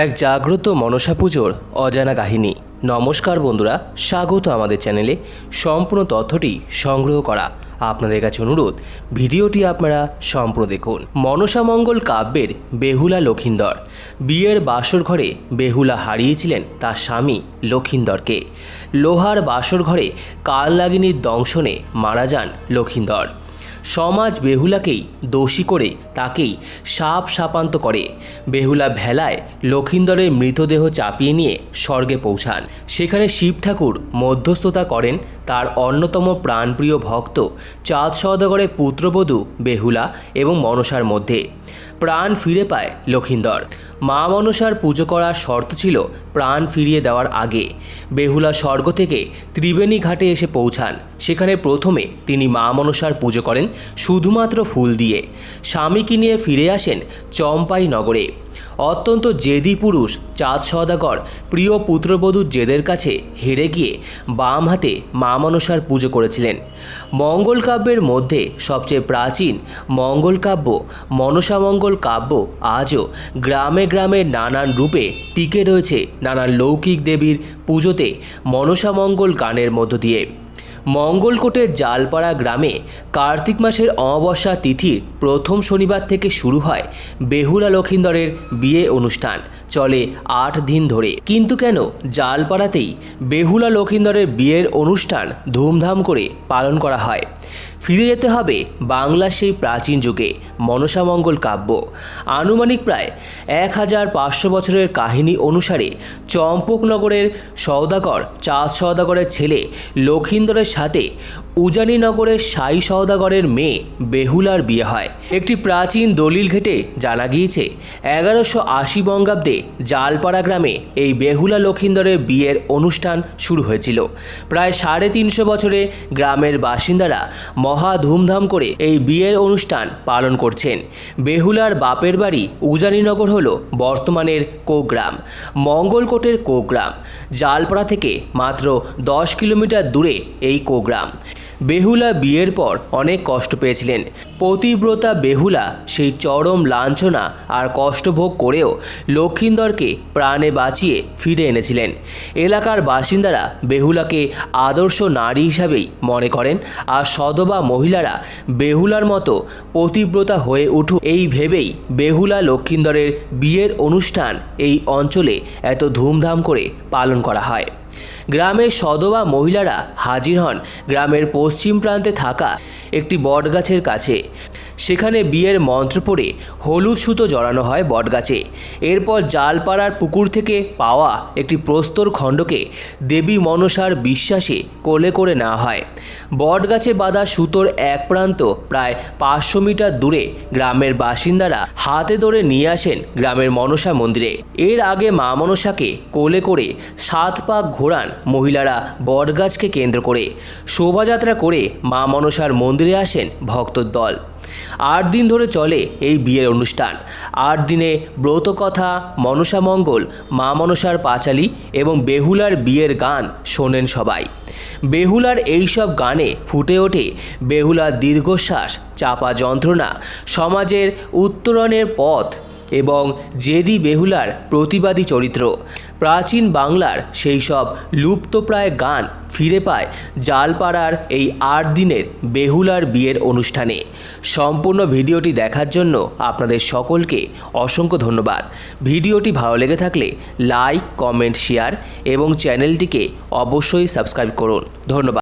এক জাগ্রত মনসা পুজোর অজানা কাহিনী। নমস্কার বন্ধুরা, স্বাগত আমাদের চ্যানেলে। সম্পূর্ণ তথ্যটি সংগ্রহ করা আপনাদের কাছে অনুরোধ। ভিডিওটি আপনারা সম্পূর্ণ দেখুন। মনসা মঙ্গল কাব্যের বেহুলা লক্ষিন্দর। বিয়ের বাসর ঘরে বেহুলা হারিয়েছিলেন তার স্বামী লক্ষিন্দরকে। লোহার বাসর ঘরে কাল লাগিনীর দংশনে মারা যান লক্ষিন্দর। সমাজ বেহুলাকেই দোষী করে তাকেই সাপ সাপান্ত করে। বেহুলা ভেলায় লক্ষিন্দরের মৃতদেহ চাপিয়ে নিয়ে স্বর্গে পৌঁছান। সেখানে শিব ঠাকুর মধ্যস্থতা করেন তার অন্যতম প্রাণপ্রিয় ভক্ত চাঁদ সওদাগরের পুত্রবধূ বেহুলা এবং মনসার মধ্যে। প্রাণ ফিরে পায় লক্ষিন্দর। মা মনসার পুজো করার শর্ত ছিল প্রাণ ফিরিয়ে দেওয়ার আগে। বেহুলা স্বর্গ থেকে ত্রিবেণী ঘাটে এসে পৌঁছান। সেখানে প্রথমে তিনি মা মনসার পুজো করেন শুধুমাত্র ফুল দিয়ে। স্বামীকে নিয়ে ফিরে আসেন চম্পাই নগরে অত্যন্ত জেদি পুরুষ চাঁদ সদাগর প্রিয় পুত্রবধূর জেদের কাছে হেরে গিয়ে বাম হাতে মা মানসার পুজো করেছিলেন। মঙ্গল কাব্যের মধ্যে সবচেয়ে প্রাচীন মঙ্গল কাব্য মনসামঙ্গল কাব্য আজও গ্রামে গ্রামে নানান রূপে টিকে রয়েছে নানান লৌকিক দেবীর পুজোতে মনসামঙ্গল গানের মধ্য দিয়ে। মঙ্গলকোটের জালপাড়া গ্রামে কার্তিক মাসের অমাবস্যা তিথির প্রথম শনিবার থেকে শুরু হয় বেহুলা লক্ষিন্দরের বিয়ে অনুষ্ঠান। চলে আট দিন ধরে। কিন্তু কেন জালপাড়াতেই বেহুলা লক্ষিন্দরের বিয়ের অনুষ্ঠান ধুমধাম করে পালন করা হয়? ফিরে যেতে হবে বাংলার সেই প্রাচীন যুগে মনসামঙ্গল কাব্য। আনুমানিক প্রায় এক হাজার পাঁচশো বছরের কাহিনী অনুসারে চম্পকনগরের সওদাগর, চাঁদ সওদাগরের ছেলে লক্ষিন্দরের সাথে উজানিনগরের সাই সওদাগরের মেয়ে বেহুলার বিয়ে হয়। একটি প্রাচীন দলিল ঘেটে জানা গিয়েছে, এগারোশো আশি বঙ্গাব্দে জালপাড়া গ্রামে এই বেহুলা লক্ষিন্দরের বিয়ের অনুষ্ঠান শুরু হয়েছিল। প্রায় সাড়ে তিনশো বছরে গ্রামের বাসিন্দারা মহা ধুমধাম করে এই বিয়ের অনুষ্ঠান পালন করছেন। বেহুলার বাপের বাড়ি উজানিনগর হল বর্তমানের কোগ্রাম, মঙ্গলকোটের কোগ্রাম। জালপাড়া থেকে মাত্র দশ কিলোমিটার দূরে এই কোগ্রাম। বেহুলা বিয়ের পর অনেক কষ্ট পেয়েছিলেন। পতিব্রতা বেহুলা সেই চরম লাঞ্ছনা আর কষ্টভোগ করেও লক্ষিন্দরকে প্রাণে বাঁচিয়ে ফিরে এনেছিলেন। এলাকার বাসিন্দারা বেহুলাকে আদর্শ নারী হিসাবেই মনে করেন আর সদবা মহিলারা বেহুলার মতো পতিব্রতা হয়ে উঠু এই ভেবেই বেহুলা লক্ষিন্দরের বিয়ের অনুষ্ঠান এই অঞ্চলে এত ধুমধাম করে পালন করা হয়। গ্রামের সদবা মহিলারা হাজির হন। গ্রামের পশ্চিম প্রান্তে থাকা একটি বটগাছের কাছে। সেখানে বিয়ের মন্ত্র পড়ে হলুদ সুতো জড়ানো হয় বটগাছে। এরপর জালপাড়ার পুকুর থেকে পাওয়া একটি প্রস্তর খণ্ডকে দেবী মনসার বিশ্বাসে কোলে করে নেওয়া হয়। বটগাছে বাঁধা সুতোর এক প্রান্ত প্রায় পাঁচশো মিটার দূরে গ্রামের বাসিন্দারা হাতে ধরে নিয়ে আসেন গ্রামের মনসা মন্দিরে। এর আগে মা মনসাকে কোলে করে সাত পাক ঘোরান মহিলারা বটগাছকে কেন্দ্র করে। শোভাযাত্রা করে মা মনসার মন্দিরে আসেন ভক্তর দল। আট দিন ধরে চলে এই বিয়ের অনুষ্ঠান। আট দিনে ব্রতকথা, মনসা মঙ্গল, মা মনসার পাঁচালী এবং বেহুলার বিয়ের গান শোনেন সবাই। বেহুলার এইসব গানে ফুটে ওঠে বেহুলার দীর্ঘশ্বাস, চাপা যন্ত্রণা, সমাজের উত্তরণের পথ এবং জেদি বেহুলার প্রতিবাদী চরিত্র। প্রাচীন বাংলার সেই সব লুপ্তপ্রায় গান ফিরে পায় জালপাড়ার এই আট দিনের বেহুলার বিয়ের অনুষ্ঠানে। সম্পূর্ণ ভিডিওটি দেখার জন্য আপনাদের সকলকে অসংখ্য ধন্যবাদ। ভিডিওটি ভালো লেগে থাকলে লাইক, কমেন্ট, শেয়ার এবং চ্যানেলটিকে অবশ্যই সাবস্ক্রাইব করুন। ধন্যবাদ।